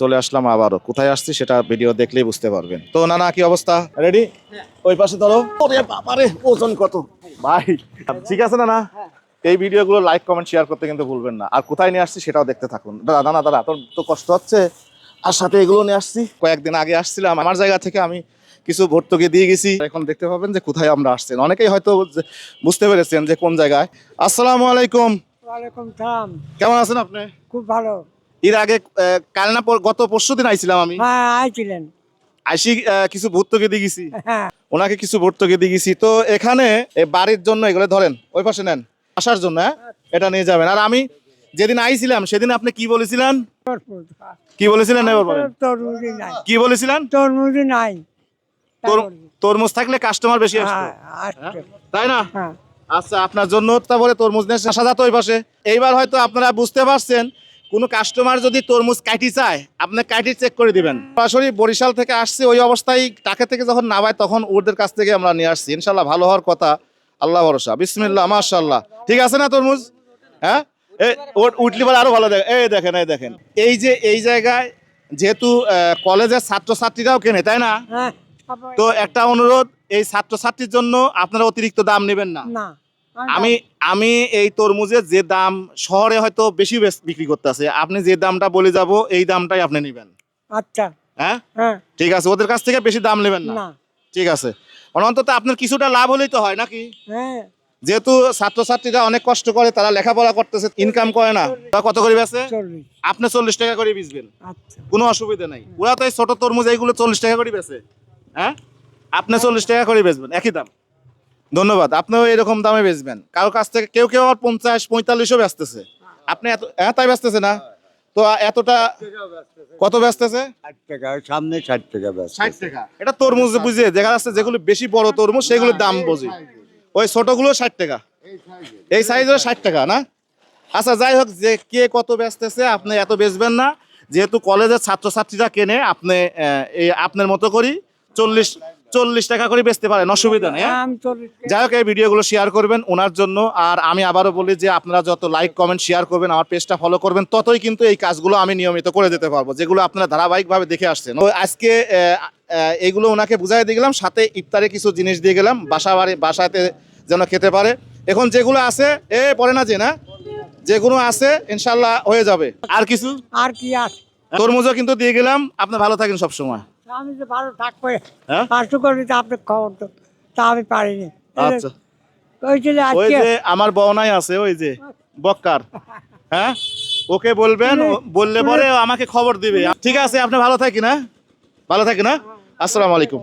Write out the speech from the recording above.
চলে আসলাম আবারও। কোথায় আসছি সেটা ভিডিও দেখলেই বুঝতে পারবেন। তো নানা কি অবস্থা? রেডি ওই পাশে ধরো। ওরে বাবারে ওজন কত? ভাই ঠিক আছে নানা? এই ভিডিওগুলো লাইক কমেন্ট শেয়ার করতে কিন্তু ভুলবেন না। আর কোথায় নিয়ে আসছি সেটাও দেখতে থাকুন। দাদা দাদা দাদা তোর তো কষ্ট হচ্ছে। আর সাথে এগুলো নিয়ে আসছি। কয়েকদিন আগে আসছিলাম। আমার জায়গা থেকে আমি কিছু ভর্তুকি দিয়ে গেছি। এখন দেখতে পাবেন যে কোথায় আমরা আসছেন অনেকেই হয়তো বুঝতে পেরেছেন যে কোন জায়গায়। আসসালামু আলাইকুম। কেমন আছেন আপনি? খুব ভালো। এর আগে কাল না গত পরশু দিন আইছিলাম আমি। হ্যাঁ আইছিলেন। আইসি কিছু ভর্তুকি দিয়ে গেছি। হ্যাঁ। ওনাকে কিছু ভর্তুকি দিয়ে গেছি। তো এখানে বাড়ির জন্য এগুলো ধরেন ওই পাশে নেন। আসার জন্য হ্যাঁ? এটা নিয়ে যাবেন। আর আমি যেদিন আইছিলাম সেদিন আপনি কি বলেছিলেন? কি বলেছিলেন? কি বলেছিলেন? তরমুজই নাই। তরমুজ থাকলে কাস্টমার বেশি আসতো। তাই না? হ্যাঁ। আচ্ছা আপনার জন্য তারপরে তরমুজ নিয়ে আসা যাতো ওই পাশে। এইবার হয়তো আপনারা বুঝতে পারছেন কোনো কাস্টমার যদি তরমুজ কাটি চায় আপনি কাটি চেক করে দিবেন। সরাসরি বরিশাল থেকে আসছে ওই অবস্থায় টাকা থেকে যখন নামায় তখন ওদের কাছ থেকে আমরা নিয়ে আসছি। ইনশাল্লাহ ভালো হওয়ার কথা আল্লাহ ভরসা। বিসমিল্লাহ মাশাল্লাহ ঠিক আছে না তরমুজ? হ্যাঁ? ওর উঠলি পরে আরও ভালো দেখেন এই দেখেন এই দেখেন। এই যে এই জায়গায় যেহেতু কলেজের ছাত্রছাত্রীরাও কেনে তাই না? হ্যাঁ। তো একটা অনুরোধ এই ছাত্রছাত্রীর জন্য আপনারা অতিরিক্ত দাম নেবেন না। আমি আমি এই তরমুজের যে দাম শহরে হয়তো বেশি বিক্রি করতেছে আপনি যে দামটা বলে যাব এই দামটাই আপনি নেবেন। আচ্ছা। হ্যাঁ? হ্যাঁ। ঠিক আছে ওদের কাছ থেকে বেশি দাম নেবেন না। ঠিক আছে। অন্তত আপনার কিছুটা লাভ হলেই তো হয় নাকি? হ্যাঁ। যেহেতু ছাত্রছাত্রীরা অনেক কষ্ট করে তারা লেখাপড়া করতেছে ইনকাম করে না। তা কত করে বেছে আপনি চল্লিশ টাকা করে বেচবেন। আচ্ছা। কোনো অসুবিধা নাই। ওরা তো এই ছোট তরমুজ এইগুলো চল্লিশ টাকা করে বেছে হ্যাঁ? আপনি চল্লিশ টাকা করে বেচবেন একই দাম। ধন্যবাদ। আপনিও এরকম দামে বেচবেন। কারও কাছ থেকে কেউ কেউ আবার পঞ্চাশ পঁয়তাল্লিশও বেচতেছে। আপনি এত হ্যাঁ তাই বেচতেছে না? তো এতটা কত বেচতেছে? ষাট টাকা সামনে ষাট টাকা ষাট টাকা। এটা তরমুজ বুঝে দেখা যাচ্ছে যেগুলো বেশি বড় তরমুজ সেগুলোর দাম বুঝি। ওই ছোটগুলো ষাট টাকা। এই সাইজের ষাট টাকা না? আচ্ছা যাই হোক যে কে কত বেচতেছে আপনি এত বেচবেন না। যেহেতু কলেজের ছাত্রছাত্রীরা কেনে আপনি এই আপনার মতো করি চল্লিশ চল্লিশ টাকা করে বেচতে পারেন অসুবিধা নেই হ্যাঁ? যাই হোক এই ভিডিওগুলো শেয়ার করবেন ওনার জন্য আর আমি আবারও বলি যে আপনারা যত লাইক কমেন্ট শেয়ার করবেন আমার পেজটা ফলো করবেন ততই কিন্তু এই কাজগুলো আমি নিয়মিত করে দিতে পারব যেগুলো আপনারা ধারাবাহিকভাবে দেখে আসছেন। তো আজকে এইগুলো ওনাকে বুঝাই দিয়ে গেলাম সাথে ইফতারে কিছু জিনিস দিয়ে গেলাম বাসা বাড়ি বাসাতে যেন খেতে পারে। এখন যেগুলো আছে এ পরে না যে না যেগুলো আছে ইনশাল্লাহ হয়ে যাবে। আর কিছু? আর কি আছে? তরমুজও কিন্তু দিয়ে গেলাম। আপনি ভালো থাকেন সবসময়। আমি তো ভালো থাকব হ্যাঁ? আপনি খবর তো তা আমি পারিনি। আচ্ছা। ওই যে আমার বওনাই আছে ওই যে বক্কার হ্যাঁ? ওকে বলবেন বললে পরে আমাকে খবর দিবে। ঠিক আছে আপনি ভালো থাকি না ভালো থাকি না আসসালামু আলাইকুম।